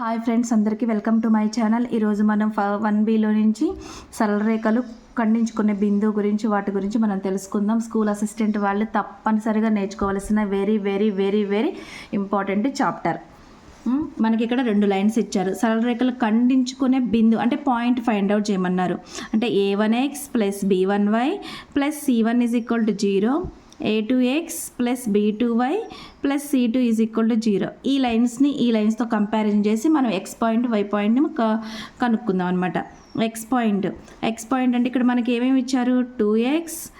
Hi friends అందరికీ welcome to my channel. ఈరోజు మనం వన్ బీలో నుంచి సరళ రేఖలు ఖండించుకునే బిందువు గురించి వాటి గురించి మనం తెలుసుకుందాం. స్కూల్ అసిస్టెంట్ వాళ్ళు తప్పనిసరిగా నేర్చుకోవాల్సిన very very very very important chapter. మనకి ఇక్కడ రెండు లైన్స్ ఇచ్చారు. సరళ రేఖలు ఖండించుకునే బిందు అంటే పాయింట్ ఫైండ్ అవుట్ చేయమన్నారు. అంటే A one x plus B one y plus C one is equal to zero A two x plus B two y plus C two is equal to zero ఈ లైన్స్ని ఈ లైన్స్తో comparison చేసి మనం X point why పాయింట్ని క కనుక్కుందాం అనమాట X point X point అంటే ఇక్కడ మనకి ఏమేమి ఇచ్చారు? Two x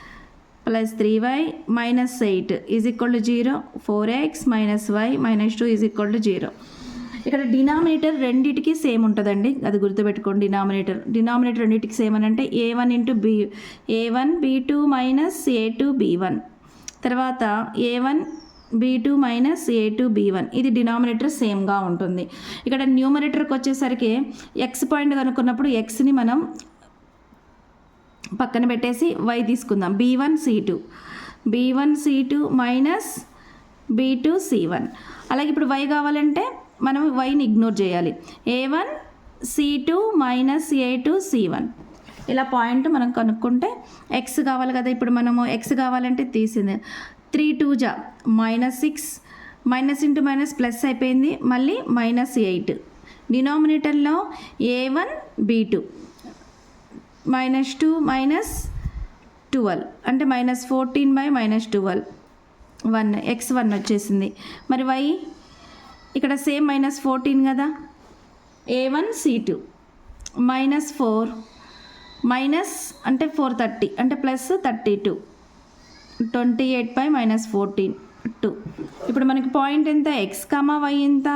plus three y minus eight is equal to zero four x minus y minus two is equal to zero ఇక్కడ డినామినేటర్ రెండింటికి సేమ్ ఉంటుందండి. అది గుర్తుపెట్టుకోండి డినామినేటర్ డినామినేటర్ రెండింటికి సేమ్ అని అంటే A one into B A one B two minus A two B one తర్వాత A one B two minus A two B one ఇది డినామినేటర్ సేమ్గా ఉంటుంది. ఇక్కడ న్యూమరేటర్కి వచ్చేసరికి ఎక్స్ పాయింట్ కనుక్కున్నప్పుడు ఎక్స్ని మనం పక్కన పెట్టేసి వై తీసుకుందాం. B one C two B one C two minus B two C one అలాగే ఇప్పుడు వై కావాలంటే మనం వైని ఇగ్నోర్ చేయాలి. A one C two minus A two C one ఇలా పాయింట్ మనం కనుక్కుంటే ఎక్స్ కావాలి కదా. ఇప్పుడు మనము ఎక్స్ కావాలంటే తీసింది. త్రీ టూ జా minus six minus into minus plus అయిపోయింది. మళ్ళీ minus eight. డినామినేటర్లో A one B two. Minus two minus twelve. అంటే minus fourteen by minus twelve. One x one వచ్చేసింది. మరి వై ఇక్కడ సేమ్ మైనస్ ఫోర్టీన్ కదా. A one C two. Minus four minus అంటే four thirty అంటే plus thirty two twenty eight by minus fourteen two ఇప్పుడు మనకి point ఎంత? X comma why ఎంత?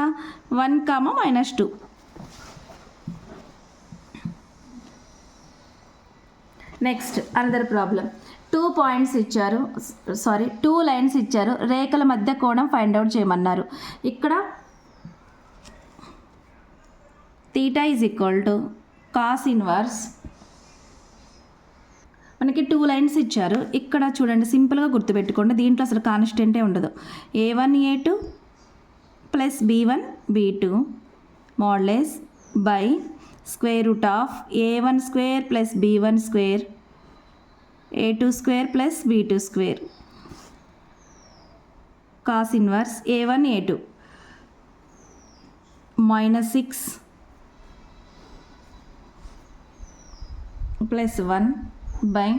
One comma minus two. Next another problem two points ఇచ్చారు sorry two lines ఇచ్చారు. రేఖల మధ్య కోణం ఫైండ్ అవుట్ చేయమన్నారు. ఇక్కడ theta is equal to cos inverse మనకి టూ లైన్స్ ఇచ్చారు. ఇక్కడ చూడండి సింపుల్గా గుర్తుపెట్టుకోండి. దీంట్లో అసలు కాన్స్టెంటే ఉండదు. A one A two plus B one B two modulus by square root of A one square plus B one square A two square plus B two square cos inverse A one A two minus six plus one by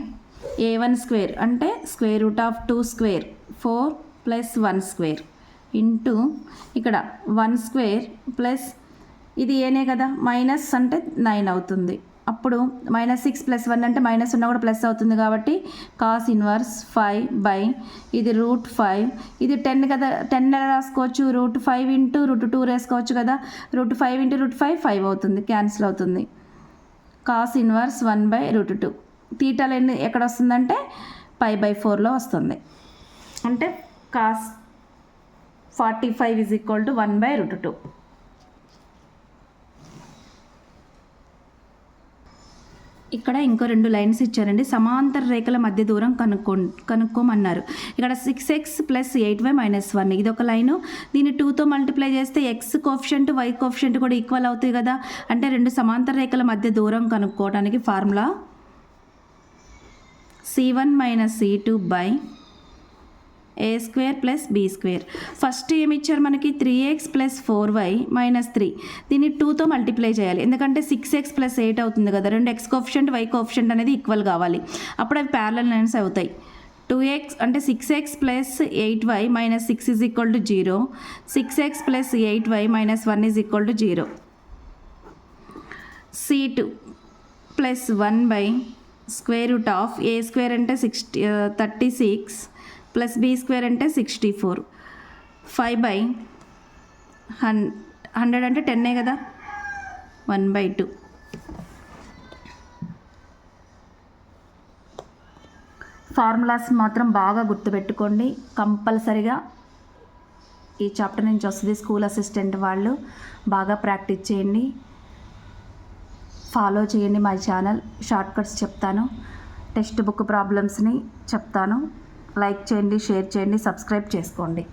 A one square అంటే square root of two square four plus one square into ఇక్కడ one square plus ఇది ఏనే కదా? Minus అంటే nine అవుతుంది. అప్పుడు minus six plus one అంటే minus ఉన్నా కూడా ప్లస్ అవుతుంది కాబట్టి కాస్ ఇన్వర్స్ ఫైవ్ బై ఇది రూట్ ఫైవ్ ఇది టెన్ కదా? టెన్ రాసుకోవచ్చు? Root five into root two రాసుకోవచ్చు కదా? Root five into root five five అవుతుంది. క్యాన్సిల్ అవుతుంది. Cos inverse one by root two తీటాలు ఎన్ని ఎక్కడ వస్తుందంటే పై బై ఫోర్లో వస్తుంది. అంటే cos forty five is equal to one by root two ఇక్కడ ఇంకో రెండు లైన్స్ ఇచ్చారండి. సమాంతర రేఖల మధ్య దూరం కనుక్కో కనుక్కోమన్నారు. ఇక్కడ six x plus eight y minus one ఇది ఒక లైను. దీన్ని టూతో మల్టిప్లై చేస్తే ఎక్స్ కోఫిషెంట్ వై కోఫిషెంట్ కూడా ఈక్వల్ అవుతాయి కదా. అంటే రెండు సమాంతర రేఖల మధ్య దూరం కనుక్కోవడానికి formula C one minus C two by A square plus B square first ఏమిచ్చారు మనకి? Three x plus four y minus three దీన్ని టూతో మల్టిప్లై చేయాలి. ఎందుకంటే సిక్స్ ఎక్స్ ప్లస్ ఎయిట్ అవుతుంది కదా. రెండు ఎక్స్ కోఫిషియంట్ వై కోఫిషియంట్ అనేది ఈక్వల్ కావాలి. అప్పుడు అవి ప్యారలల్ లైన్స్ అవుతాయి. టూ ఎక్స్ అంటే six x plus eight y minus six is equal to zero six x plus eight y minus one is equal to zero C two plus one by square root of A square అంటే sixty thirty six plus B square అంటే sixty four. Five by hun hundred అంటే టెన్నే కదా? One by two. Formulas మాత్రం బాగా గుర్తుపెట్టుకోండి. కంపల్సరిగా ఈ చాప్టర్ నుంచి వస్తుంది. స్కూల్ అసిస్టెంట్ వాళ్ళు బాగా ప్రాక్టీస్ చేయండి. ఫాలో చేయండి. మై ఛానల్ షార్ట్ కట్స్ చెప్తాను. టెక్స్ట్ బుక్ ప్రాబ్లమ్స్ని చెప్తాను. లైక్ చేయండి షేర్ చేయండి సబ్స్క్రైబ్ చేసుకోండి.